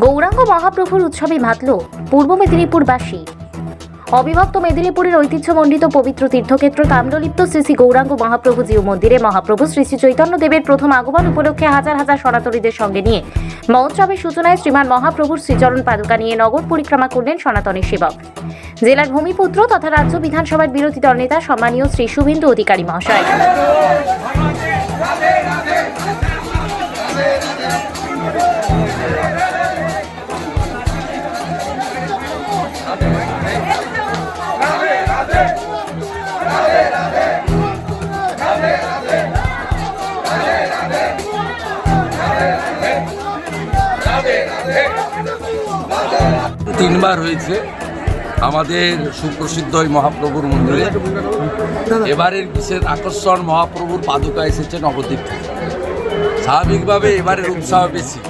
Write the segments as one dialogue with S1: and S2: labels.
S1: গৌরাঙ্গ মহাপ্রভুর উৎসবে মাতল পূর্ব মেদিনীপুরবাসী। অবিভক্ত মেদিনীপুরের ঐতিহ্যমণ্ডিত পবিত্র তীর্থক্ষেত্র তাম্রলিপ্ত শ্রী শ্রী গৌরাঙ্গ মহাপ্রভু জিউ মন্দিরে মহাপ্রভু শ্রী শ্রী চৈতন্য দেবের প্রথম আগমন উপলক্ষে হাজার হাজার সনাতনীদের সঙ্গে নিয়ে মহোৎসবের সূচনায় শ্রীমান মহাপ্রভুর শ্রীচরণ পাদুকা নিয়ে নগর পরিক্রমা করলেন সনাতনী সেবক। জেলার ভূমিপুত্র তথা রাজ্য বিধানসভার বিরোধী দলনেতা সম্মানীয় শ্রী শুভেন্দু অধিকারী মহাশয়।
S2: তিনবার হয়েছে আমাদের সুপ্রসিদ্ধ এই মহাপ্রভুর মন্দিরে। এবারের বিশেষ আকর্ষণ মহাপ্রভুর পাদুকা এসেছে নবদ্বীপ। স্বাভাবিকভাবে এবারের উৎসাহ বেশি।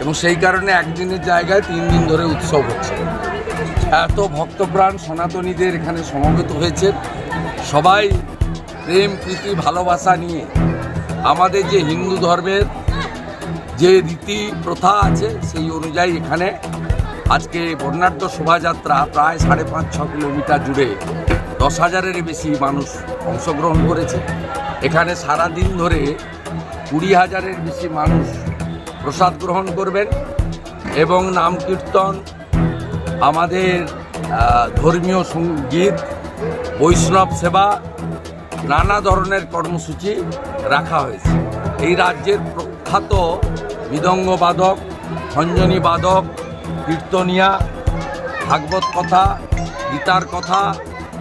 S2: এবং সেই কারণে একদিনের জায়গায় তিন দিন ধরে উৎসব হচ্ছে। এত ভক্তপ্রাণ সনাতনীদের এখানে সমবেত হয়েছে। সবাই প্রেম, প্রীতি, ভালোবাসা নিয়ে আমাদের যে হিন্দু ধর্মের যে রীতি প্রথা আছে, সেই অনুযায়ী এখানে আজকে বর্ণাঢ্য শোভাযাত্রা প্রায় সাড়ে পাঁচ, ছ কিলোমিটার জুড়ে দশ হাজারের বেশি মানুষ অংশগ্রহণ করেছে। এখানে সারা দিন ধরে কুড়ি হাজারের বেশি মানুষ প্রসাদ গ্রহণ করবেন এবং নাম কীর্তন, আমাদের ধর্মীয় সংগীত, বৈষ্ণব সেবা, নানা ধরনের কর্মসূচি রাখা হয়েছে। এই রাজ্যের প্রখ্যাত মৃদঙ্গ বাদক খঞ্জনী বাদক, কীর্তনিয়া, ভাগবত কথা, গীতার কথা,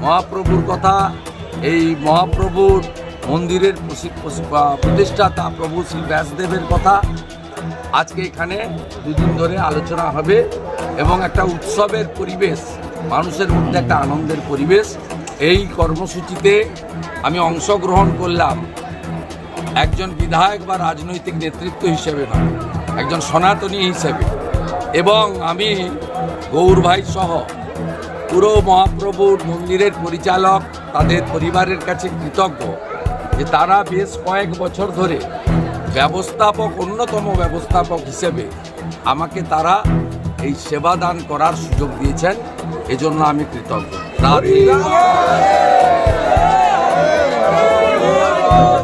S2: মহাপ্রভুর কথা, এই মহাপ্রভুর মন্দিরের প্রতিষ্ঠাতা প্রভু শ্রী ব্যাসদেবের কথা আজকে এখানে দুদিন ধরে আলোচনা হবে এবং একটা উৎসবের পরিবেশ, মানুষের মধ্যে একটা আনন্দের পরিবেশ। এই কর্মসূচিতে আমি অংশগ্রহণ করলাম একজন বিধায়ক বা রাজনৈতিক নেতৃত্ব হিসেবে নয়, একজন সনাতনী হিসেবে। এবং আমি গৌর ভাই সহ পুরো মহাপ্রভুর মন্দিরের পরিচালক, তাদের পরিবারের কাছে কৃতজ্ঞ যে তারা বেশ কয়েক বছর ধরে ব্যবস্থাপক, অন্যতম ব্যবস্থাপক হিসেবে আমাকে তারা এই সেবা দান করার সুযোগ দিয়েছেন। এজন্য আমি কৃতজ্ঞ।